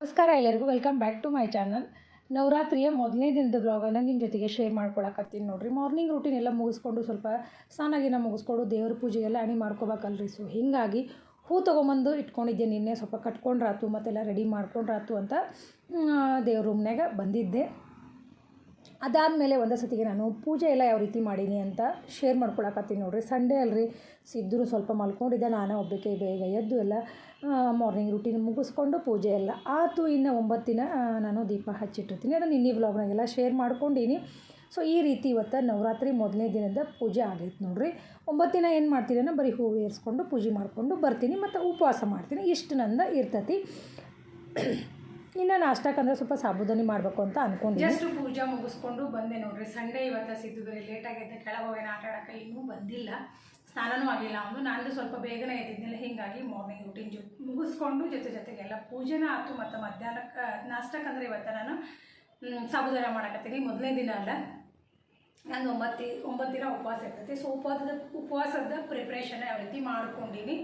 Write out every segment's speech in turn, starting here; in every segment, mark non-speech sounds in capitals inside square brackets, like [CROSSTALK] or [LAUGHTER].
ನಮಸ್ಕಾರ ಎಲ್ಲರಿಗೂ welcome back to my channel ನವರಾತ್ರಿಯ ಮೊದಲನೇ ದಿನದ ಬ್ಲಾಗನ್ನು ನಿಮ್ಮ ಜೊತೆಗೆ ಶೇರ್ ಮಾಡ್ಕೊಳಕತ್ತೀನಿ ನೋಡಿರಿ. ಮಾರ್ನಿಂಗ್ ರೂಟೀನ್ ಎಲ್ಲ ಮುಗಿಸ್ಕೊಂಡು ಸ್ವಲ್ಪ ಸ್ನಾನಾಗಿನ ಮುಗಿಸ್ಕೊಂಡು ದೇವ್ರ ಪೂಜೆಗೆಲ್ಲ ಅಣಿ ಮಾಡ್ಕೋಬೇಕಲ್ರಿ. ಸೊ ಹೀಗಾಗಿ ಹೂ ತೊಗೊಂಬಂದು ಇಟ್ಕೊಂಡಿದ್ದೆ ನಿನ್ನೆ. ಸ್ವಲ್ಪ ಕಟ್ಕೊಂಡ್ರಾತು, ಮತ್ತೆಲ್ಲ ರೆಡಿ ಮಾಡ್ಕೊಂಡ್ರಾತು ಅಂತ ದೇವ್ರ ರೂಮ್ನಾಗ ಬಂದಿದ್ದೆ. ಅದಾದಮೇಲೆ ಒಂದೇ ಸತಿಗೆ ನಾನು ಪೂಜೆ ಎಲ್ಲ ಯಾವ ರೀತಿ ಮಾಡೀನಿ ಅಂತ ಶೇರ್ ಮಾಡ್ಕೊಳಕತ್ತೀನಿ ನೋಡಿರಿ. ಸಂಡೇ ಅಲ್ರಿ ಸಿದ್ದರು ಸ್ವಲ್ಪ ಮಲ್ಕೊಂಡಿದ್ದೆ, ನಾನೇ ಒಬ್ಬಕ್ಕೆ ಬೇಗ ಎದ್ದು ಎಲ್ಲ ಮಾರ್ನಿಂಗ್ ರೂಟೀನ್ ಮುಗಿಸ್ಕೊಂಡು ಪೂಜೆ ಎಲ್ಲ. ಆತು ಇನ್ನು ಒಂಬತ್ತು ದಿನ ನಾನು ದೀಪ ಹಚ್ಚಿಟ್ಟಿರ್ತೀನಿ. ಅದನ್ನು ಇನ್ನಿ ವ್ಲಾಗ್ನಾಗೆಲ್ಲ ಶೇರ್ ಮಾಡ್ಕೊಂಡೀನಿ. ಸೊ ಈ ರೀತಿ ಇವತ್ತು ನವರಾತ್ರಿ ಮೊದಲನೇ ದಿನದ ಪೂಜೆ ಆಗೈತೆ ನೋಡಿರಿ. ಒಂಬತ್ತು ದಿನ ಏನು ಮಾಡ್ತೀನಿ ಅಂದ್ರೆ ಬರೀ ಹೂವು ಏರಿಸ್ಕೊಂಡು ಪೂಜೆ ಮಾಡಿಕೊಂಡು ಬರ್ತೀನಿ, ಮತ್ತು ಉಪವಾಸ ಮಾಡ್ತೀನಿ. ಇಷ್ಟು ನಂದ ಇರ್ತೈತಿ. ಇನ್ನು ನಾಷ್ಟಕ್ಕಂದ್ರೆ ಸ್ವಲ್ಪ ಸಾಬುದಾನಿ ಮಾಡಬೇಕು ಅಂತ ಅನ್ಕೊಂಡಿದ್ದೀನಿ ಜಸ್ಟ್ ಪೂಜೆ ಮುಗಿಸ್ಕೊಂಡು ಬಂದೆ ನೋಡ್ರಿ. ಸಂಡೇ ಇವತ್ತು ಸಿದ್ದುಗರಿ ಲೇಟಾಗಿ ಅಂತ ಕೆಳಗೆ ಹೋಗಿ ಆಟ ಆಡೋಕ್ಕೆ ಇನ್ನೂ ಬಂದಿಲ್ಲ. ಸ್ನಾನನೂ ಆಗಿಲ್ಲ ಅವನು. ನಾನು ಸ್ವಲ್ಪ ಬೇಗನೆ ಎದ್ದಿದ್ದಿಲ್ಲ ಹೀಗಾಗಿ ಮಾರ್ನಿಂಗ್ ರೂಟೀನ್ ಜೊ ಮುಗಿಸ್ಕೊಂಡು ಜೊತೆ ಜೊತೆಗೆಲ್ಲ ಪೂಜೆನ ಆಯ್ತು. ಮತ್ತು ಮಧ್ಯಾಹ್ನಕ್ಕೆ ನಾಷ್ಟಕ್ಕಂದ್ರೆ ಇವತ್ತು ನಾನು ಸಾಬುದಾನ ಮಾಡಕತ್ತೀನಿ. ಮೊದಲನೇ ದಿನ ಅಲ್ಲ. ನಾನು ಒಂಬತ್ತು ಒಂಬತ್ತು ದಿನ ಉಪವಾಸ ಇರ್ತೈತಿ. ಸೊ ಉಪವಾಸದ ಉಪವಾಸದ ಪ್ರಿಪ್ರೇಷನ್ ಯಾವ ರೀತಿ ಮಾಡ್ಕೊಂಡೀನಿ.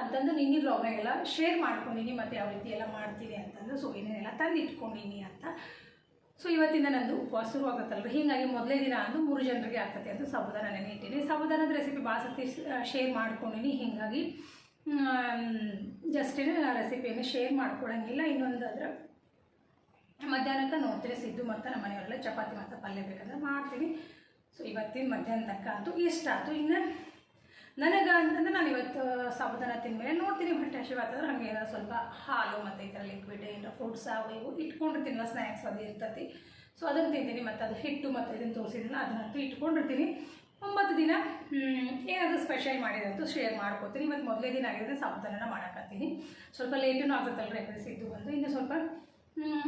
ಅಂತಂದು ನಿನ್ನೆ ಬ್ಲಾಗ್ನಾಗೆಲ್ಲ ಶೇರ್ ಮಾಡ್ಕೊಂಡಿನಿ ಮತ್ತು ಯಾವ ರೀತಿ ಎಲ್ಲ ಮಾಡ್ತೀನಿ ಅಂತಂದು ಸೊ ಏನೇನೆಲ್ಲ ತಂದು ಇಟ್ಕೊಂಡೀನಿ ಅಂತ. ಸೊ ಇವತ್ತಿಂದ ನಂದು ಉಪವಾಸ ಶುರು ಆಗುತ್ತಲ್ರಿ ಹೀಗಾಗಿ ಮೊದಲೇ ದಿನ ಅಂದು ಮೂರು ಜನರಿಗೆ ಆಗ್ತದೆ ಅಂತ ಸಾಬುದಾನ ನೆನೆ ಇಟ್ಟೀನಿ ಸಾಬುದಾನದ ರೆಸಿಪಿ ಭಾಳ ಶೇರ್ ಮಾಡ್ಕೊಂಡಿನಿ. ಹೀಗಾಗಿ ಜಸ್ಟ್ ರೆಸಿಪಿಯನ್ನು ಶೇರ್ ಮಾಡ್ಕೊಳ್ಳಂಗಿಲ್ಲ ಇನ್ನೊಂದು ಅದರ ಮಧ್ಯಾಹ್ನಕ್ಕೆ ನೋಡ್ತೀನಿ ಸಿದ್ದು ಮತ್ತು ನಮ್ಮ ಮನೆಯವರೆಲ್ಲ ಚಪಾತಿ ಮತ್ತು ಪಲ್ಯ ಬೇಕಂದ್ರೆ ಮಾಡ್ತೀನಿ. ಸೊ ಇವತ್ತಿನ ಮಧ್ಯಾಹ್ನ ತನಕ ಅಂತೂ ಇಷ್ಟ ಆಯಿತು. ಇನ್ನು ನನಗೆ ಅಂತಂದ್ರೆ ನಾನು ಇವತ್ತು ಸಾಬುದಾನ ತಿಂದಮೇಲೆ ನೋಡ್ತೀನಿ ಹೊಟ್ಟೆ ಹಸಿವಾತಂದ್ರೆ ಹಂಗೆ ಏನಾದ್ರು ಸ್ವಲ್ಪ ಹಾಲು ಮತ್ತು ಈ ಥರ ಲಿಕ್ವಿಡ್ ಏನೋ ಫ್ರೂಟ್ಸ್ ಅವು ಇವು ತಿನ್ನೋ ಸ್ನ್ಯಾಕ್ಸ್ ಅದು ಇರ್ತತಿ. ಸೊ ಅದನ್ನು ತಿಂತೀನಿ. ಮತ್ತು ಅದು ಹಿಟ್ಟು ಮತ್ತು ಇದನ್ನು ತೋರಿಸಿದ್ರಲ್ಲ ಅದನ್ನಂತೂ ಇಟ್ಕೊಂಡಿರ್ತೀನಿ. ಒಂಬತ್ತು ದಿನ ಏನಾದರೂ ಸ್ಪೆಷಲ್ ಮಾಡಿದಂತೂ ಶೇರ್ ಮಾಡ್ಕೋತೀನಿ. ಮತ್ತು ಮೊದಲೇ ದಿನ ಆಗಿದ್ರೆ ಸಾಬುದಾನ ಮಾಡಕತ್ತೀನಿ. ಸ್ವಲ್ಪ ಲೇಟೂ ಆಗುತ್ತಲ್ಲ ರೆಫ್ರೆನ್ಸ್ ಇದ್ದು ಬಂದು. ಇನ್ನು ಸ್ವಲ್ಪ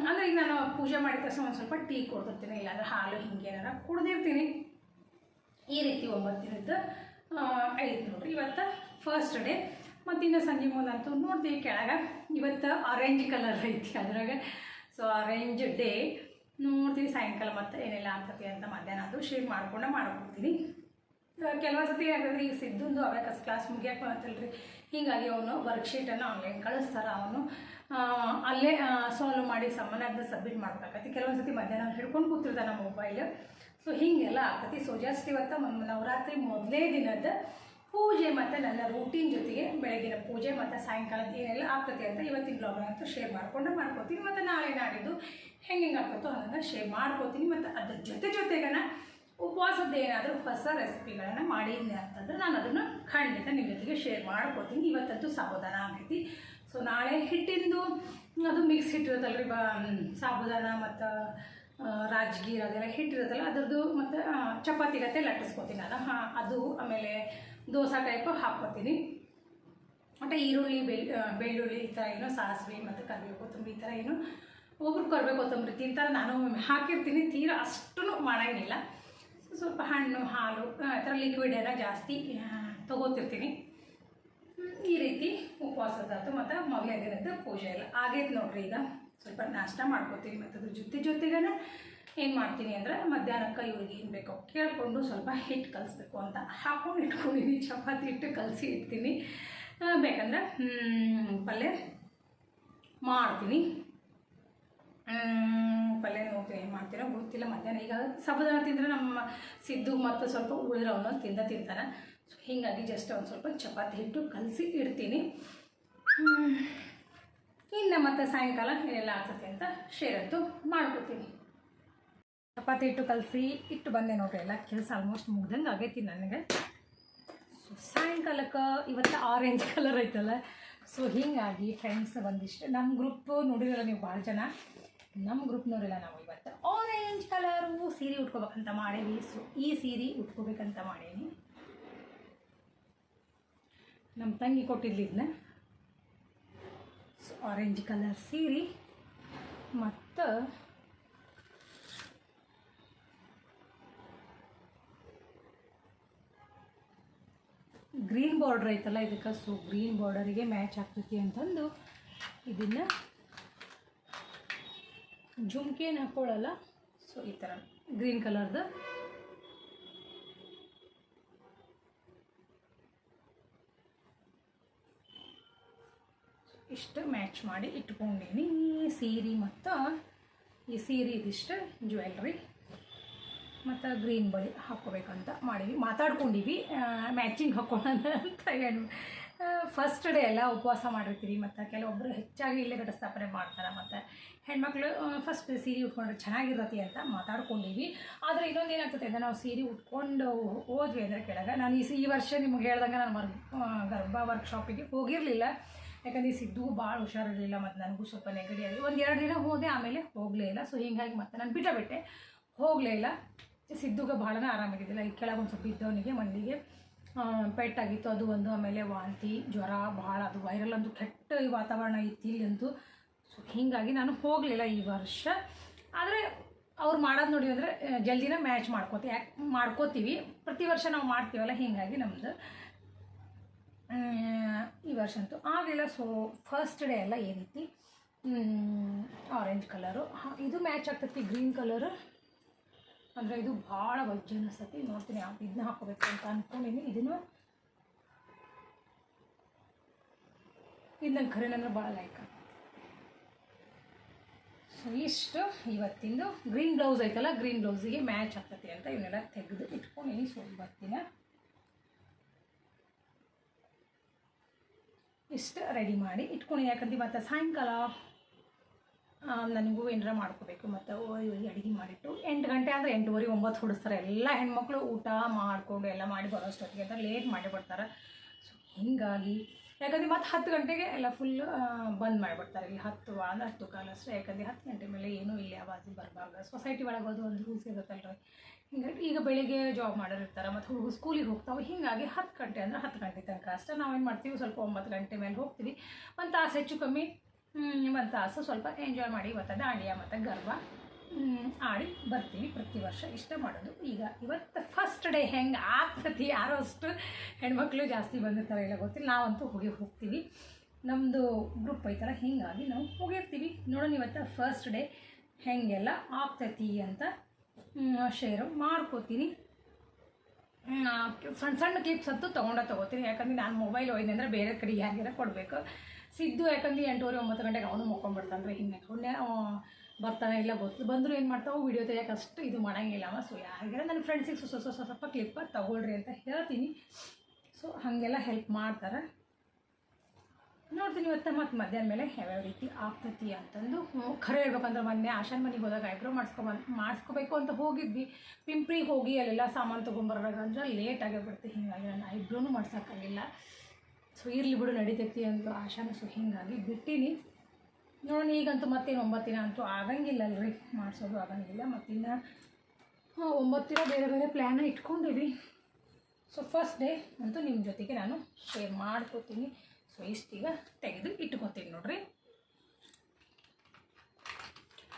ಅಂದ್ರೆ ಈಗ ನಾನು ಪೂಜೆ ಮಾಡಿದ ತಕ್ಷಣ ಒಂದು ಸ್ವಲ್ಪ ಟೀ ಕೊಡ್ತಿರ್ತೀನಿ. ಇಲ್ಲಾಂದ್ರೆ ಹಾಲು ಹಿಂಗೆ ಏನಾರ ಕುಡ್ದಿರ್ತೀನಿ. ಈ ರೀತಿ ಒಂಬತ್ತು ದಿನದ್ದು ಐದು ನೋಡ್ರಿ, ಇವತ್ತು ಫಸ್ಟ್ ಡೇ ಮತ್ತು ಇನ್ನು ಸಂಜೆ ಅಂತೂ ನೋಡ್ತೀವಿ ಕೆಳಗೆ. ಇವತ್ತು ಆರೆಂಜ್ ಕಲರ್ ಐತಿ ಅದ್ರಾಗ. ಸೊ ಆರೆಂಜ್ ಡೇ ನೋಡ್ತೀವಿ ಸಾಯಂಕಾಲ ಮತ್ತೆ ಏನೆಲ್ಲ ಅಂತತಿ ಅಂತ ಮಧ್ಯಾಹ್ನ ಅದು ಶೇರ್ ಮಾಡ್ಕೊಂಡು ಮಾಡ್ಕೊಡ್ತೀನಿ. ಕೆಲವೊಂದು ಸತಿ ಯಾಕಂದ್ರೆ ಈಗ ಸಿದ್ದುಂದು ಅವೇಕಸ್ ಕ್ಲಾಸ್ ಮುಗಿಯಕ್ಕೆ ರೀ ಹೀಗಾಗಿ ಅವನು ವರ್ಕ್ಶೀಟನ್ನು ಆನ್ಲೈನ್ ಕಳಿಸ್ತಾರೆ ಅವನು. ಅಲ್ಲೇ ಸಾಲ್ವ್ ಮಾಡಿ ಸಮನಾಗ್ದು ಸಬ್ಮಿಟ್ ಮಾಡ್ಬೇಕಾಗತ್ತೆ. ಕೆಲವೊಂದು ಸತಿ ಮಧ್ಯಾಹ್ನ ಹಿಡ್ಕೊಂಡು ಕೂತಿರ್ತಾನೆ ಮೊಬೈಲ್ ಸೊ ಹೀಗೆಲ್ಲ ಆಗ್ತೈತಿ ಸೊ ಜಸ್ಟ್ ಇವತ್ತು ನವರಾತ್ರಿ ಮೊದಲೇ ದಿನದ ಪೂಜೆ ಮತ್ತು ನನ್ನ ರೂಟೀನ್ ಜೊತೆಗೆ ಬೆಳಗಿನ ಪೂಜೆ ಮತ್ತು ಸಾಯಂಕಾಲದ ಏನೆಲ್ಲ ಆಗ್ತೈತಿ ಅಂತ ಇವತ್ತಿನ ಬ್ಲಾಗ್ನಂತೂ ಶೇರ್ ಮಾಡಿಕೊಂಡು ಮಾಡ್ಕೋತೀನಿ. ಮತ್ತು ನಾಳೆ ನಾಡಿದ್ದು ಹೆಂಗೆ ಹೆಂಗೆ ಆಗ್ತೈತೋ ಹಂಗೆ ಶೇರ್ ಮಾಡ್ಕೋತೀನಿ. ಮತ್ತು ಅದ್ರ ಜೊತೆ ಜೊತೆಗನ ಉಪವಾಸದ ಏನಾದರೂ ಹೊಸ ರೆಸಿಪಿಗಳನ್ನು ಮಾಡಿದ್ದೆ ಅಂತಂದ್ರೆ ನಾನು ಅದನ್ನು ಖಂಡಿತ ನಿಮ್ಮ ಜೊತೆಗೆ ಶೇರ್ ಮಾಡ್ಕೋತೀನಿ. ಇವತ್ತಂತೂ ಸಾಬುದಾನ ಆಗೈತಿ. ಸೊ ನಾಳೆ ಹಿಟ್ಟಿಂದು ಅದು ಮಿಕ್ಸ್ ಹಿಟ್ಟಿರುತ್ತಲ್ರಿ ಬಾ ಸಾಬುದಾನ ಮತ್ತು ರಾಜ್ಗೀರ್ ಅದೆಲ್ಲ ಹಿಟ್ಟಿರುತ್ತಲ್ಲ, ಅದರದ್ದು ಮತ್ತು ಚಪಾತಿ ಗತ್ತೆ ಲಟ್ಟಿಸ್ಕೊತೀನಿ ನಾನು ಹಾಂ, ಅದು ಆಮೇಲೆ ದೋಸೆ ಟೈಪ್ ಹಾಕ್ಕೋತೀನಿ. ಮತ್ತು ಈರುಳ್ಳಿ ಬೆಳ್ ಬೆಳ್ಳುಳ್ಳಿ ಈ ಥರ ಏನು ಸಾಸಿವೆ ಮತ್ತು ಕರಿಬೇವು ಕೊತ್ತಂಬರಿ ಈ ಥರ ಏನು ಒಬ್ರು ಕರಿಬೇವು ಕೊತ್ತಂಬರಿ ತಿಂತಾರೆ, ನಾನು ಹಾಕಿರ್ತೀನಿ, ತೀರಾ ಅಷ್ಟು ಮಾಡಂಗಿಲ್ಲ. ಸ್ವಲ್ಪ ಹಣ್ಣು, ಹಾಲು, ಆ ಥರ ಲಿಕ್ವಿಡ್ ಎಲ್ಲ ಜಾಸ್ತಿ ತೊಗೋತಿರ್ತೀನಿ ತಗೋತಿರ್ತೀನಿ. ಈ ರೀತಿ ಉಪವಾಸದ್ದು ಮತ್ತು ಮೊದಲೇ ದಿನದ್ದು ಪೂಜೆ ಎಲ್ಲ. ಆಗೈತೆ ನೋಡ್ರಿ ಈಗ. ಸ್ವಲ್ಪ ನಾಷ್ಟ ಮಾಡ್ಕೊತೀನಿ ಮತ್ತು ಅದ್ರ ಜೊತೆ ಜೊತೆಗೇ ಏನು ಮಾಡ್ತೀನಿ ಅಂದರೆ ಮಧ್ಯಾಹ್ನಕ್ಕೆ ಇವ್ರಿಗೆ ಏನು ಬೇಕೋ ಕೇಳಿಕೊಂಡು ಸ್ವಲ್ಪ ಹಿಟ್ಟು ಕಲಿಸ್ಬೇಕು ಅಂತ ಹಾಕೊಂಡು ಇಟ್ಕೊಂಡಿದ್ದೀನಿ ಚಪಾತಿ ಹಿಟ್ಟು ಕಲಸಿ ಇಡ್ತೀನಿ. ಬೇಕಂದ್ರೆ ಪಲ್ಯ ಮಾಡ್ತೀನಿ. ಪಲ್ಯ ನೋಡ್ತೀನಿ, ಏನು ಮಾಡ್ತೀನೋ ಗೊತ್ತಿಲ್ಲ. ಮಧ್ಯಾಹ್ನ ಈಗ ಸಾಬುದಾನ ತಿಂದರೆ ನಮ್ಮ ಸಿದ್ದು ಮತ್ತು ಸ್ವಲ್ಪ ಉಳಿದ್ರವನು ತಿಂದ ತಿಂತಾನೆ ಸೊ ಹೀಗಾಗಿ ಜಸ್ಟ್ ಒಂದು ಸ್ವಲ್ಪ ಚಪಾತಿ ಹಿಟ್ಟು ಕಲಸಿ ಇಡ್ತೀನಿ. ಇನ್ನು ಮತ್ತೆ ಸಾಯಂಕಾಲ ಏನೆಲ್ಲ ಆಗ್ತದೆ ಅಂತ ಶೇರ್ ಮಾಡ್ಕೊತೀನಿ. ಚಪಾತಿ ಹಿಟ್ಟು ಕಲಸಿ ಇಟ್ಟು ಬಂದೆ ನೋಡ್ರಿ ಎಲ್ಲ, ಕೆಲಸ ಆಲ್ಮೋಸ್ಟ್ ಮುಗ್ದಂಗೆ ಆಗೈತಿ ನನಗೆ. ಸೊ ಸಾಯಂಕಾಲಕ್ಕೆ ಇವತ್ತು ಆರೆಂಜ್ ಕಲರ್ ಐತಲ್ಲ ಸೊ ಹೀಗಾಗಿ ಫ್ರೆಂಡ್ಸ್ ಒಂದಿಷ್ಟು ನಮ್ಮ ಗ್ರೂಪ್ ನೋಡಿರಲ್ಲ ನೀವು ಭಾಳ ಜನ ನಮ್ಮ ಗ್ರೂಪ್ನವರೆಲ್ಲ ನಾವು ಇವತ್ತು ಆರೆಂಜ್ ಕಲರು ಸೀರೆ ಉಟ್ಕೋಬೇಕಂತ ಮಾಡೀವಿ. ಸೊ ಈ ಸೀರೆ ಉಟ್ಕೋಬೇಕಂತ ಮಾಡೀನಿ. ನಮ್ಮ ತಂಗಿ ಕೊಟ್ಟಿದ್ಲಿದ್ನ ಸೊ ಆರೆಂಜ್ ಕಲರ್ ಸೀರೆ ಮತ್ತು ಗ್ರೀನ್ ಬಾರ್ಡ್ರ್ ಐತಲ್ಲ, ಇದಕ್ಕೆ ಸೊ ಗ್ರೀನ್ ಬಾರ್ಡರಿಗೆ ಮ್ಯಾಚ್ ಆಗ್ತೈತಿ ಅಂತಂದು ಇದನ್ನು ಜುಮ್ಕೇನು ಹಾಕ್ಕೊಳ್ಳಲ್ಲ ಸೊ ಈ ಥರ ಗ್ರೀನ್ ಕಲರ್ದು ಇಷ್ಟು ಮ್ಯಾಚ್ ಮಾಡಿ ಇಟ್ಕೊಂಡೀನಿ. ಸೀರೆ ಮತ್ತು ಈ ಸೀರೆ ಇದಿಷ್ಟು ಜ್ಯುವೆಲ್ರಿ ಮತ್ತು ಗ್ರೀನ್ ಬಳಿ ಹಾಕ್ಕೋಬೇಕಂತ ಮಾಡೀವಿ. ಮಾತಾಡ್ಕೊಂಡಿವಿ. ಮ್ಯಾಚಿಂಗ್ ಹಾಕ್ಕೊಳ್ಳೋಣ ಅಂತ ಹೇಳಿ ಫಸ್ಟ್ ಡೇ ಎಲ್ಲ ಉಪವಾಸ ಮಾಡಿರ್ತೀವಿ. ಮತ್ತು ಕೆಲವೊಬ್ಬರು ಹೆಚ್ಚಾಗಿ ಇಲ್ಲೇ ಘಟಸ್ಥಾಪನೆ ಮಾಡ್ತಾರೆ. ಮತ್ತು ಹೆಣ್ಮಕ್ಳು ಫಸ್ಟ್ ಸೀರೆ ಉಟ್ಕೊಂಡ್ರೆ ಚೆನ್ನಾಗಿರತ್ತೆ ಅಂತ ಮಾತಾಡ್ಕೊಂಡಿವಿ. ಆದರೆ ಇನ್ನೊಂದು ಏನಾಗ್ತದೆ ಅಂದರೆ ನಾವು ಸೀರೆ ಉಟ್ಕೊಂಡು ಹೋದ್ವಿ ಅಂದರೆ ಕೆಳಗೆ, ನಾನು ಈ ಈ ವರ್ಷ ನಿಮ್ಗೆ ಹೇಳ್ದಂಗೆ ನಾನು ಮರ್ ಗರ್ಭ ವರ್ಕ್ಶಾಪಿಗೆ ಹೋಗಿರಲಿಲ್ಲ. ಯಾಕಂದ್ರೆ ಈ ಸಿದ್ದು ಭಾಳ ಹುಷಾರಿರಲಿಲ್ಲ ಮತ್ತು ನನಗೂ ಸ್ವಲ್ಪ ನೆಗಡಿ ಆಗಿ. ಒಂದು ಎರಡು ದಿನ ಹೋದೆ ಆಮೇಲೆ ಹೋಗಲೇ ಇಲ್ಲ. ಸೊ ಹೀಗಾಗಿ ಮತ್ತೆ ನಾನು ಬಿಟ್ಟ ಬಿಟ್ಟೆ. ಹೋಗಲೇ ಇಲ್ಲ. ಸಿದ್ದುಗೆ ಭಾಳನೇ ಆರಾಮಾಗಿದ್ದಿಲ್ಲ. ಈ ಕೆಳಗೆ ಒಂದು ಸ್ವಲ್ಪ ಇದ್ದವನಿಗೆ ಮಂಡಿಗೆ ಆ, ಪೆಟ್ಟಾಗಿತ್ತು ಅದು ಒಂದು ಆಮೇಲೆ ವಾಂತಿ ಜ್ವರ ಭಾಳ ಅದು ವೈರಲ್ ಅಂತೂ ಕೆಟ್ಟ ಈ ವಾತಾವರಣ ಇತ್ತು ಇಲ್ಲಂತೂ ಸೊ ಹೀಗಾಗಿ ನಾನು ಹೋಗಲಿಲ್ಲ ಈ ವರ್ಷ. ಆದರೆ ಅವ್ರು ಮಾಡೋದು ನೋಡಿ ಅಂದರೆ ಜಲ್ದಿನ ಮ್ಯಾಚ್ ಮಾಡ್ಕೋತೀವಿ ಯಾಕೆ ಮಾಡ್ಕೋತೀವಿ. ಪ್ರತಿ ವರ್ಷ ನಾವು ಮಾಡ್ತೀವಲ್ಲ ಹೀಗಾಗಿ ನಮ್ಮದು ಈ ವರ್ಷ ಅಂತೂ. ಆಗಲಿಲ್ಲ ಸೊ ಫಸ್ಟ್ ಡೇ ಎಲ್ಲ ಈ ರೀತಿ. ಆರೆಂಜ್ ಕಲರು ಇದು ಮ್ಯಾಚ್ ಆಗ್ತೈತಿ ಗ್ರೀನ್ ಕಲರು ಅಂದರೆ ಇದು ಭಾಳ ವಜ್ಜೆ ಅನಿಸ್ತತಿ. ನೋಡ್ತೀನಿ ಇದನ್ನ ಹಾಕೋಬೇಕು ಅಂತ ಅಂದ್ಕೊಂಡಿನಿ ಇದನ್ನು ಇದು ಖರೆ ಅಂದ್ರೆ ಭಾಳ ಲೈಕ್ ಸೊ ಇಷ್ಟು ಇವತ್ತಿಂದು. ಗ್ರೀನ್ ಬ್ಲೌಸ್ ಐತಲ್ಲ ಗ್ರೀನ್ ಬ್ಲೌಸಿಗೆ ಮ್ಯಾಚ್ ಆಗ್ತೈತಿ ಅಂತ ಇವನ್ನೆಲ್ಲ ತೆಗೆದು ಇಟ್ಕೊಂಡಿನಿ. ಸೊ ಬರ್ತೀನಿ ಇಷ್ಟು ರೆಡಿ ಮಾಡಿ ಇಟ್ಕೊಂಡು ಯಾಕಂದ್ರೆ ಮತ್ತು ಸಾಯಂಕಾಲ ನನಗೂ ಏನಾರ ಮಾಡ್ಕೋಬೇಕು. ಮತ್ತು ಅಡುಗೆ ಮಾಡಿಟ್ಟು ಎಂಟು ಗಂಟೆ ಅಂದರೆ ಎಂಟೂವರೆ, ಒಂಬತ್ತು ಹೊಡಿಸ್ತಾರೆ. ಎಲ್ಲ ಹೆಣ್ಮಕ್ಳು ಊಟ ಮಾಡಿಕೊಂಡು ಎಲ್ಲ ಮಾಡಿ ಬರೋಷ್ಟೊತ್ತಿಗೆ ಅಂತ ಲೇಟ್ ಮಾಡಿ ಬಿಡ್ತಾರೆ. ಸೊ ಹೀಗಾಗಿ, ಯಾಕಂದ್ರೆ ಮತ್ತೆ ಹತ್ತು ಗಂಟೆಗೆ ಎಲ್ಲ ಫುಲ್ ಬಂದ್ ಮಾಡಿಬಿಡ್ತಾರೆ ಇಲ್ಲಿ ಹತ್ತು ಅಂದ್ರೆ ಹತ್ತು ಕಾಲ ಅಷ್ಟೇ ಯಾಕಂದ್ರೆ ಹತ್ತು ಗಂಟೆ ಮೇಲೆ ಏನೂ ಇಲ್ಲಿ ಆವಾಜು ಬರಬಾರ್ದು. ಸೊಸೈಟಿ ಒಳಗೆ ಅದು ಒಂದು ರೂಲ್ಸ್ ಇರುತ್ತಲ್ರಿ. ಹಿಂಗಾಗಿ ಈಗ ಬೆಳಿಗ್ಗೆ ಜಾಬ್ ಮಾಡೋರು ಇರ್ತಾರೆ ಮತ್ತು ಹುಡುಗರು ಸ್ಕೂಲಿಗೆ ಹೋಗ್ತಾವೆ, ಹೀಗಾಗಿ ಹತ್ತು ಗಂಟೆ ಅಂದ್ರೆ ಹತ್ತು ಗಂಟೆ ತನಕ. ಅಷ್ಟೇ ನಾವೇನು ಮಾಡ್ತೀವಿ, ಸ್ವಲ್ಪ ಒಂಬತ್ತು ಗಂಟೆ ಮೇಲೆ ಹೋಗ್ತೀವಿ. ಒಂದು ತಾಸು ಹೆಚ್ಚು ಕಮ್ಮಿ ಒಂದು ತಾಸು ಸ್ವಲ್ಪ ಎಂಜಾಯ್ ಮಾಡಿ ಇವತ್ತು ದಾಂಡಿಯ ಮತ್ತು ಗರ್ಭ ಆಡಿ ಬರ್ತೀವಿ ಪ್ರತಿ ವರ್ಷ. ಇಷ್ಟ ಮಾಡೋದು. ಈಗ ಇವತ್ತು ಫಸ್ಟ್ ಡೇ ಹೆಂಗೆ ಆಗ್ತತಿ ಯಾರೋ ಅಷ್ಟು ಹೆಣ್ಮಕ್ಳು ಜಾಸ್ತಿ ಬಂದಿರ್ತಾರೆ ಇಲ್ಲ ಗೊತ್ತಿಲ್ಲ. ನಾವಂತೂ ಹೋಗಿ ಹೋಗ್ತೀವಿ. ನಮ್ಮದು ಗ್ರೂಪ್ ಐತಲ್ಲ, ಹೀಗಾಗಿ ನಾವು ಹೋಗಿರ್ತೀವಿ. ನೋಡೋಣ ಇವತ್ತು ಫಸ್ಟ್ ಡೇ ಹೆಂಗೆಲ್ಲ ಆಗ್ತತಿ ಅಂತ ಶೇರು ಮಾಡ್ಕೋತೀನಿ. ಸಣ್ಣ ಸಣ್ಣ ಕ್ಲಿಪ್ಸ್ ಅಂತೂ ತೊಗೊಂಡೇ ತೊಗೋತೀನಿ. ಯಾಕಂದ್ರೆ ನಾನು ಮೊಬೈಲ್ ಒಯ್ದೆ ಅಂದರೆ ಬೇರೆ ಕಡೆ ಯಾರಿಗಾರ ಕೊಡಬೇಕು. ಸಿದ್ದು ಯಾಕಂದ್ರೆ ಎಂಟೂವರೆ ಒಂಬತ್ತು ಗಂಟೆಗೆ ಅವನು ಮಕ್ಕೊಂಡ್ಬಿಡ್ತಾನೆ ಹಿಂಗೆ ಅವನ್ನೇ ಬರ್ತಾನೆ ಇಲ್ಲ ಗೊತ್ತು. ಬಂದರೂ ಏನು ಮಾಡ್ತಾವೆ? ವಿಡಿಯೋ ತೆಗಿಯೋಕೆ ಅಷ್ಟು ಇದು ಮಾಡೋಂಗಿಲ್ಲ ಅವ. ಸೊ ಯಾರಿಗಾರ ನನ್ನ ಫ್ರೆಂಡ್ಸಿಗೆ ಸ್ವಲ್ಪ ಸ್ವಲ್ಪ ಕ್ಲಿಪ್ಪ ತೊಗೊಳ್ರಿ ಅಂತ ಹೇಳ್ತೀನಿ. ಸೊ ಹಾಗೆಲ್ಲ ಹೆಲ್ಪ್ ಮಾಡ್ತಾರೆ. ನೋಡ್ತೀನಿ ಇವತ್ತು ಮತ್ತು ಮಧ್ಯಾಹ್ನ ಮೇಲೆ ಯಾವ್ಯಾವ ರೀತಿ ಆಗ್ತೈತಿ ಅಂತಂದು ಖರೆ ಹೇಳ್ಬೇಕಂದ್ರೆ ಮೊನ್ನೆ ಆಶಾನ್ ಮನೆಗೆ ಹೋದಾಗ ಐಬ್ರೋ ಮಾಡಿಸ್ಕೊಂಬಂದು ಮಾಡಿಸ್ಕೋಬೇಕು ಅಂತ ಹೋಗಿದ್ವಿ. ಪಿಂಪ್ರಿಗೆ ಹೋಗಿ ಅಲ್ಲೆಲ್ಲ ಸಾಮಾನು ತೊಗೊಂಬರ್ರಾಗ ಅಂದ್ರೆ ಲೇಟ್ ಆಗಿಬಿಡ್ತು. ಹೀಗಾಗಿ ನಾನು ಐಬ್ರೋನು ಮಾಡ್ಸೋಕ್ಕಾಗಿಲ್ಲ. ಸೊ ಇರಲಿ ಬಿಡು, ನಡಿತೈತಿ ಅಂತ ಆಶಾನ. ಸೊ ಹೀಗಾಗಿ ಬಿಟ್ಟಿನಿ. ನೋಡೋಣ, ಈಗಂತೂ ಮತ್ತೇನು ಒಂಬತ್ತು ದಿನ ಅಂತೂ ಆಗಂಗಿಲ್ಲ ಅಲ್ರಿ ಮಾಡಿಸೋದು ಆಗಂಗಿಲ್ಲ. ಮತ್ತಿನ್ನು, ಹಾಂ ಒಂಬತ್ತು ದಿನ ಬೇರೆ ಬೇರೆ ಪ್ಲ್ಯಾನ ಇಟ್ಕೊಂಡಿವಿ. ಸೊ ಫಸ್ಟ್ ಡೇ ಅಂತೂ ನಿಮ್ಮ ಜೊತೆಗೆ ನಾನು ಶೇರ್ ಮಾಡ್ಕೋತೀನಿ. ಸೊ ಇಷ್ಟೀಗ ತೆಗೆದು ಇಟ್ಕೊತೀನಿ ನೋಡ್ರಿ.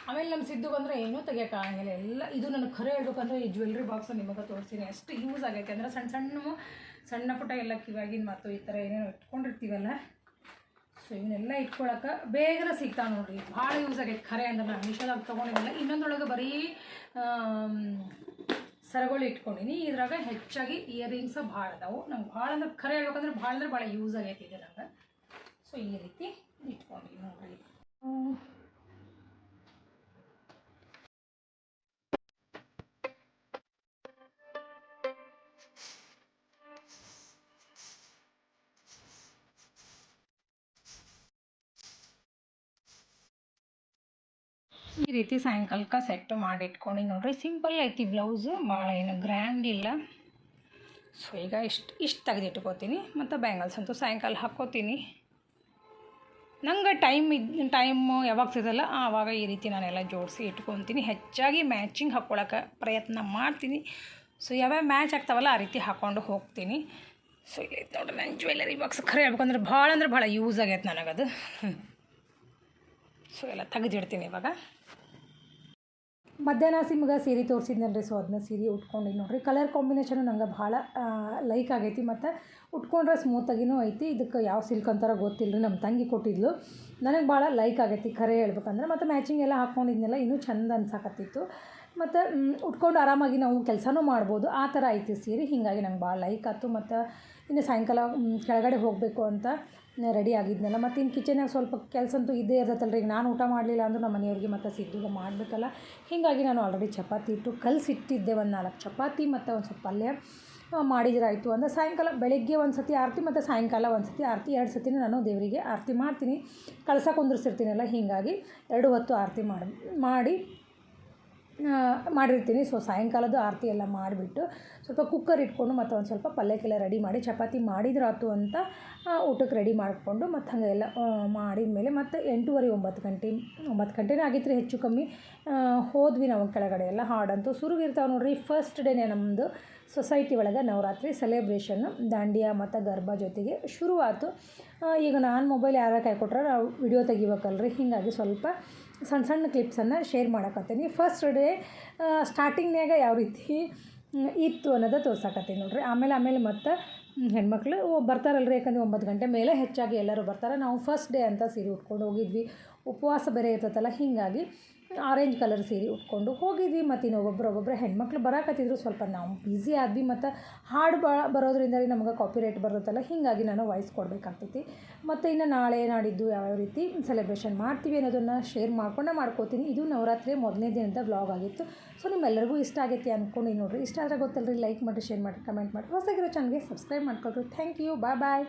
ಆಮೇಲೆ ನಮ್ಮ ಸಿದ್ದು ಬಂದರೆ ಏನೂ ತೆಗಿಯೋಕ್ಕಾಗಂಗಿಲ್ಲ ಎಲ್ಲ ಇದು ನನಗೆ ಖರೆ ಹೇಳ್ಬೇಕಂದ್ರೆ ಈ ಜ್ಯುವೆಲ್ರಿ ಬಾಕ್ಸ್ ನಿಮಗೆ ತೋರಿಸ್ತೀನಿ. ಎಷ್ಟು ಯೂಸ್ ಆಗೈತೆ. ಅಂದರೆ ಸಣ್ಣ ಸಣ್ಣ ಸಣ್ಣ ಪುಟ್ಟ ಎಲ್ಲ ಕಿವಾಗಿನ ಮತ್ತು ಈ ಥರ ಏನೇನೋ ಇಟ್ಕೊಂಡಿರ್ತೀವಲ್ಲ? ಸೊ ಇವನ್ನೆಲ್ಲ ಇಟ್ಕೊಳಕ್ಕೆ ಬೇಗನೆ ಸಿಗ್ತಾವೆ ನೋಡಿರಿ. ಭಾಳ ಯೂಸ್ ಆಗೈತೆ. ಖರೆ ಅಂದ್ರೆ ನಾನು ಮೀಶೋದಾಗ ತೊಗೊಂಡಿದ್ದಿಲ್ಲ ಇನ್ನೊಂದೊಳಗೆ ಬರೀ ಸರಗಳು ಇಟ್ಕೊಂಡಿನಿ. ಇದ್ರಾಗ ಹೆಚ್ಚಾಗಿ ಇಯರಿಂಗ್ಸ ಭಾಳ ಅದಾವು. ನಂಗೆ ಭಾಳ ಅಂದ್ರೆ ಖರೆ ಹೇಳ್ಬೇಕಂದ್ರೆ ಭಾಳ ಅಂದ್ರೆ ಭಾಳ ಯೂಸ್ ಆಗೈತಿ ಇದ್ರಾಗ. ಸೊ ಈ ರೀತಿ ಇಟ್ಕೊಂಡಿನಿ ನೋಡ್ರಿ. ಈ ರೀತಿ ಸಾಯಂಕಾಲಕ್ಕೆ ಸೆಟ್ ಮಾಡಿ ಇಟ್ಕೊಂಡು ನೋಡ್ರಿ ಸಿಂಪಲ್ ಐತಿ ಬ್ಲೌಸು ಭಾಳ ಏನು ಗ್ರ್ಯಾಂಡ್ ಇಲ್ಲ. ಸೊ ಈಗ ಇಷ್ಟು ಇಷ್ಟು ತೆಗೆದಿಟ್ಕೋತೀನಿ. ಮತ್ತು ಬ್ಯಾಂಗಲ್ಸ್ ಅಂತೂ ಸಾಯಂಕಾಲ ಹಾಕ್ಕೋತೀನಿ. ನಂಗೆ ಟೈಮ್ ಇದ್ ಟೈಮ್ ಯಾವಾಗ ಸಿಗಲ್ಲ, ಆವಾಗ ಈ ರೀತಿ ನಾನೆಲ್ಲ ಜೋಡಿಸಿ ಇಟ್ಕೊತೀನಿ. ಹೆಚ್ಚಾಗಿ ಮ್ಯಾಚಿಂಗ್ ಹಾಕ್ಕೊಳಕ್ಕೆ ಪ್ರಯತ್ನ ಮಾಡ್ತೀನಿ. ಸೊ ಯಾವ್ಯಾವ ಮ್ಯಾಚ್ ಆಗ್ತಾವಲ್ಲ, ಆ ರೀತಿ ಹಾಕ್ಕೊಂಡು ಹೋಗ್ತೀನಿ. ಸೊ ಇಲ್ಲಿ ನೋಡ್ರಿ ನನ್ನ ಜುವೆಲ್ಲರಿ ಬಾಕ್ಸ್ ಖರೆ ಹೇಳ್ಬೇಕಂದ್ರೆ ಭಾಳ ಅಂದ್ರೆ ಭಾಳ ಯೂಸ್ ಆಗೈತೆ ನನಗದು. [LAUGHS] ಸೊ ಎಲ್ಲ ತೆಗೆದಿಡ್ತೀನಿ ಇವಾಗ. ಮಧ್ಯಾಹ್ನ ಸಿಮ್ಗೆ ಸೀರೆ ತೋರಿಸಿದ್ನಲ್ರಿ ಸೊ ಅದನ್ನ ಸೀರೆ ಉಟ್ಕೊಂಡಿದ್ದು ನೋಡಿರಿ. ಕಲರ್ ಕಾಂಬಿನೇಷನು ನಂಗೆ ಭಾಳ ಲೈಕ್ ಆಗೈತಿ ಮತ್ತು ಉಟ್ಕೊಂಡ್ರೆ ಸ್ಮೂತಾಗಿನೂ ಐತಿ. ಇದಕ್ಕೆ ಯಾವ ಸಿಲ್ಕ್ ಅಂತಾರ ಗೊತ್ತಿಲ್ಲ ರೀ ನಮ್ಮ ತಂಗಿ ಕೊಟ್ಟಿದ್ಲು. ನನಗೆ ಭಾಳ ಲೈಕ್ ಆಗೈತಿ ಖರೆ ಹೇಳ್ಬೇಕಂದ್ರೆ, ಮತ್ತು ಮ್ಯಾಚಿಂಗ್ ಎಲ್ಲ ಹಾಕ್ಕೊಂಡಿದ್ನೆಲ್ಲ ಇನ್ನೂ ಚಂದ ಅನ್ಸಾಕತ್ತಿತ್ತು. ಮತ್ತು ಉಟ್ಕೊಂಡು ಆರಾಮಾಗಿ ನಾವು ಕೆಲಸನೂ ಮಾಡ್ಬೋದು. ಆ ಥರ ಐತಿ ಸೀರೆ, ಹೀಗಾಗಿ ನಂಗೆ ಭಾಳ ಲೈಕ್ ಆಯ್ತು ಮತ್ತು ಇನ್ನು ಸಾಯಂಕಾಲ ಕೆಳಗಡೆ ಹೋಗಬೇಕು ಅಂತ ರೆಡಿ ಆಗಿದ್ನಲ್ಲ. ಮತ್ತು ಇನ್ನು ಕಿಚನ್ನಾಗ ಸ್ವಲ್ಪ ಕೆಲಸ ಅಂತೂ ಇದ್ದೇ ಇರ್ತೈತಲ್ಲ ಈಗ ನಾನು ಊಟ ಮಾಡಲಿಲ್ಲ ಅಂದರೂ ನಮ್ಮ ಮನೆಯವ್ರಿಗೆ ಮತ್ತೆ ಸಿದ್ಧ ಮಾಡಬೇಕಲ್ಲ. ಹೀಗಾಗಿ ನಾನು ಆಲ್ರೆಡಿ ಚಪಾತಿ ಇಟ್ಟು ಕಲಸಿಟ್ಟಿದ್ದೆ ಒಂದು ನಾಲ್ಕು ಚಪಾತಿ ಮತ್ತು ಒಂದು ಸ್ವಲ್ಪ ಪಲ್ಯ ಮಾಡಿದ್ರಾಯಿತು. ಅಂದರೆ ಸಾಯಂಕಾಲ ಬೆಳಗ್ಗೆ ಒಂದು ಸತಿ ಆರತಿ ಮತ್ತು ಸಾಯಂಕಾಲ ಒಂದು ಸತಿ ಆರತಿ. ಎರಡು ಸತಿನೂ ನಾನು ದೇವರಿಗೆ ಆರತಿ ಮಾಡ್ತೀನಿ. ಕಳಸ ಕುಂದಿರ್ಸಿರ್ತೀನಲ್ಲ. ಹೀಗಾಗಿ ಎರಡು ಹೊತ್ತು ಆರತಿ ಮಾಡಿ ಮಾಡಿ ಮಾಡಿರ್ತೀನಿ. ಸೊ ಸಾಯಂಕಾಲದ್ದು ಆರತಿ ಎಲ್ಲ ಮಾಡಿಬಿಟ್ಟು ಸ್ವಲ್ಪ ಕುಕ್ಕರ್ ಇಟ್ಕೊಂಡು ಮತ್ತು ಒಂದು ಸ್ವಲ್ಪ ಪಲ್ಯಕ್ಕೆಲ್ಲ ರೆಡಿ ಮಾಡಿ ಚಪಾತಿ ಮಾಡಿದ್ರಾತು ಅಂತ ಊಟಕ್ಕೆ ರೆಡಿ ಮಾಡಿಕೊಂಡು ಮತ್ತು ಹಾಗೆಲ್ಲ ಮಾಡಿದ ಮೇಲೆ ಮತ್ತು ಎಂಟೂವರೆ ಒಂಬತ್ತು ಗಂಟೆ ಒಂಬತ್ತು ಗಂಟೆನೇ ಆಗಿತ್ತು ಹೆಚ್ಚು ಕಮ್ಮಿ. ಹೋದ್ವಿ ನಾವು ಕೆಳಗಡೆ ಎಲ್ಲ ಹಾಡಂತೂ ಸುರುವಿರ್ತಾವೆ ನೋಡ್ರಿ. ಫಸ್ಟ್ ಡೇನೇ ನಮ್ಮದು ಸೊಸೈಟಿ ಒಳಗೆ ನವರಾತ್ರಿ ಸೆಲೆಬ್ರೇಷನ್ನು ದಾಂಡಿಯಾ ಮತ್ತು ಗರ್ಭ ಜೊತೆಗೆ ಶುರುವಾತು. ಆ, ಈಗ ನಾನು ಮೊಬೈಲ್ ಯಾರ ಕೈ ನಾವು ವಿಡಿಯೋ ತೆಗಿಬೇಕಲ್ರಿ. ಹೀಗಾಗಿ ಸ್ವಲ್ಪ ಸಣ್ಣ ಸಣ್ಣ ಕ್ಲಿಪ್ಸನ್ನು ಶೇರ್ ಮಾಡಕತ್ತೀನಿ. ಫಸ್ಟ್ ಡೇ ಸ್ಟಾರ್ಟಿಂಗ್ನಾಗ ಯಾವ ರೀತಿ ಇತ್ತು ಅನ್ನೋದು ತೋರ್ಸಕತ್ತೀನಿ ನೋಡ್ರಿ. ಆಮೇಲೆ ಆಮೇಲೆ ಮತ್ತು ಹೆಣ್ಮಕ್ಳು ಬರ್ತಾರಲ್ಲ ರೀ ಯಾಕಂದ್ರೆ ಒಂಬತ್ತು ಗಂಟೆ ಮೇಲೆ ಹೆಚ್ಚಾಗಿ ಎಲ್ಲರೂ ಬರ್ತಾರೆ. ನಾವು ಫಸ್ಟ್ ಡೇ ಅಂತ ಸೀರೆ ಉಟ್ಕೊಂಡು ಹೋಗಿದ್ವಿ. ಉಪವಾಸ ಬೇರೆ ಇರ್ತೈತಲ್ಲ, ಹೀಗಾಗಿ ಆರೆಂಜ್ ಕಲರ್ ಸೀರೆ ಉಟ್ಕೊಂಡು ಹೋಗಿದ್ವಿ. ಮತ್ತು ಇನ್ನು ಒಬ್ಬೊಬ್ರು ಒಬ್ಬೊಬ್ಬರು ಹೆಣ್ಮಕ್ಳು ಬರಾಕತ್ತಿದ್ರು. ಸ್ವಲ್ಪ ನಾವು ಬ್ಯುಸಿ ಆದ್ವಿ. ಮತ್ತು ಹಾಡು ಬ, ಬರೋದ್ರಿಂದ ನಮಗೆ ಕಾಪಿ ರೇಟ್ ಬರುತ್ತಲ್ಲ, ಹೀಗಾಗಿ ನಾನು ವಾಯ್ಸ್ ಕೊಡಬೇಕಾಗ್ತೈತಿ. ಮತ್ತು ಇನ್ನು ನಾಳೆ ನಾಡಿದ್ದು ಯಾವ್ಯಾವ ರೀತಿ ಸೆಲೆಬ್ರೇಷನ್ ಮಾಡ್ತೀವಿ ಅನ್ನೋದನ್ನು ಶೇರ್ ಮಾಡ್ಕೊಂಡೇ ಮಾಡ್ಕೋತೀನಿ. ಇದು ನವರಾತ್ರಿ ಮೊದಲನೇ ದಿನದ ಬ್ಲಾಗ್ ಆಗಿತ್ತು. ಸೊ ನಿಮ್ಮೆಲ್ಲರಿಗೂ ಇಷ್ಟ ಆಗೈತಿ ಅಂದ್ಕೊಂಡು ನೋಡಿರಿ. ಇಷ್ಟ ಆದರೆ ಗೊತ್ತಲ್ರಿ ಲೈಕ್ ಮಾಡಿ ಶೇರ್ ಮಾಡಿ ಕಮೆಂಟ್ ಮಾಡಿ ಹೊಸಗಿರೋ ಚಾನಲ್ಗೆ ಸಬ್ಸ್ಕ್ರೈಬ್ ಮಾಡ್ಕೊಳ್ರಿ. Thank you bye bye